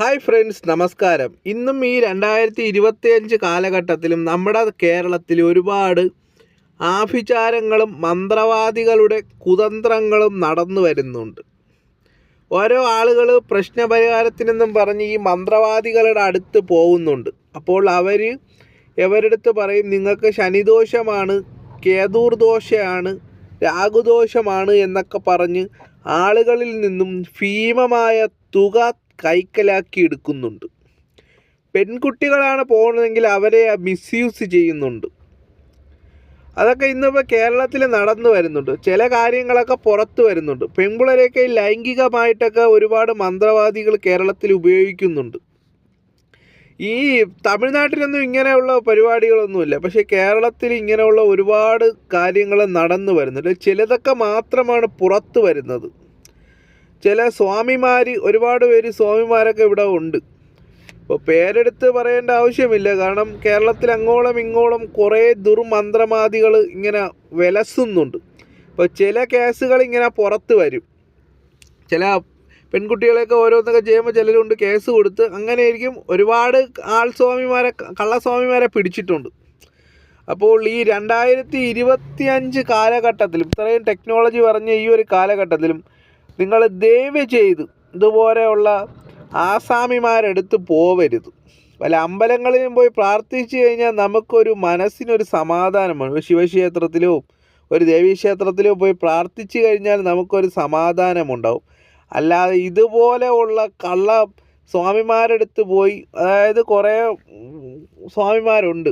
Hi friends നമസ്കാരം. ഇന്നും ഈ രണ്ടായിരത്തി ഇരുപത്തിയഞ്ച് കാലഘട്ടത്തിലും നമ്മുടെ കേരളത്തിൽ ഒരുപാട് ആഭിചാരങ്ങളും മന്ത്രവാദികളുടെ കുതന്ത്രങ്ങളും നടന്നു വരുന്നുണ്ട്. ഓരോ ആളുകൾ പ്രശ്നപരിഹാരത്തിനെന്നും പറഞ്ഞ് ഈ മന്ത്രവാദികളുടെ അടുത്ത് പോകുന്നുണ്ട്. അപ്പോൾ അവർ എവരടുത്ത് പറയും നിങ്ങൾക്ക് ശനിദോഷമാണ് കേതൂർ ദോഷമാണ് എന്നൊക്കെ പറഞ്ഞ് ആളുകളിൽ നിന്നും ഭീമമായ തുക കൈക്കലാക്കി എടുക്കുന്നുണ്ട് പെൺകുട്ടികളാണ് പോകുന്നതെങ്കിൽ അവരെ മിസ്യൂസ് ചെയ്യുന്നുണ്ട്. അതൊക്കെ ഇന്നിപ്പോൾ കേരളത്തിൽ നടന്നു വരുന്നുണ്ട്. ചില കാര്യങ്ങളൊക്കെ പുറത്തു വരുന്നുണ്ട്. പെൺപിള്ളേരെയൊക്കെ ലൈംഗികമായിട്ടൊക്കെ ഒരുപാട് മന്ത്രവാദികൾ കേരളത്തിൽ ഉപയോഗിക്കുന്നുണ്ട്. ഈ തമിഴ്നാട്ടിലൊന്നും ഇങ്ങനെയുള്ള പരിപാടികളൊന്നുമില്ല. പക്ഷേ കേരളത്തിൽ ഇങ്ങനെയുള്ള ഒരുപാട് കാര്യങ്ങൾ നടന്നു വരുന്നുണ്ട്. ചിലതൊക്കെ മാത്രമാണ് പുറത്തു വരുന്നത്. ചില സ്വാമിമാർ ഒരുപാട് പേര് സ്വാമിമാരൊക്കെ ഇവിടെ ഉണ്ട്. ഇപ്പോൾ പേരെടുത്ത് പറയേണ്ട ആവശ്യമില്ല. കാരണം കേരളത്തിൽ അങ്ങോളം ഇങ്ങോളം കുറേ ദുർമന്ത്രവാദികൾ ഇങ്ങനെ വിലസുന്നുണ്ട്. അപ്പോൾ ചില കേസുകൾ ഇങ്ങനെ പുറത്ത് വരും. ചില പെൺകുട്ടികളെയൊക്കെ ഓരോന്നൊക്കെ ചെയ്യുമ്പോൾ ചിലരുണ്ട് കേസ് കൊടുത്ത് അങ്ങനെയായിരിക്കും ഒരുപാട് ആൾ സ്വാമിമാരെ കള്ളസ്വാമിമാരെ പിടിച്ചിട്ടുണ്ട്. അപ്പോൾ ഈ രണ്ടായിരത്തി ഇരുപത്തി അഞ്ച് കാലഘട്ടത്തിലും ഇത്രയും ടെക്നോളജി പറഞ്ഞ ഈ ഒരു കാലഘട്ടത്തിലും നിങ്ങൾ ദയവ് ചെയ്ത് ഇതുപോലെയുള്ള ആസാമിമാരെടുത്ത് പോവരുത്. വല്ല അമ്പലങ്ങളിലും പോയി പ്രാർത്ഥിച്ചു കഴിഞ്ഞാൽ നമുക്കൊരു മനസ്സിനൊരു സമാധാനമാണ്. ഒരു ശിവക്ഷേത്രത്തിലോ ഒരു ദേവീക്ഷേത്രത്തിലോ പോയി പ്രാർത്ഥിച്ചു കഴിഞ്ഞാൽ നമുക്കൊരു സമാധാനമുണ്ടാവും. അല്ലാതെ ഇതുപോലെയുള്ള കള്ള സ്വാമിമാരെടുത്ത് പോയി അതായത് കുറേ സ്വാമിമാരുണ്ട്.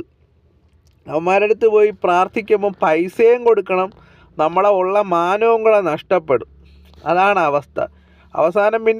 അവന്മാരെടുത്ത് പോയി പ്രാർത്ഥിക്കുമ്പം പൈസയും കൊടുക്കണം. നമ്മളെ ഉള്ള മാനവും കൂടെ നഷ്ടപ്പെടും. അതാണ് അവസ്ഥ. അവസാനം പിന്നെ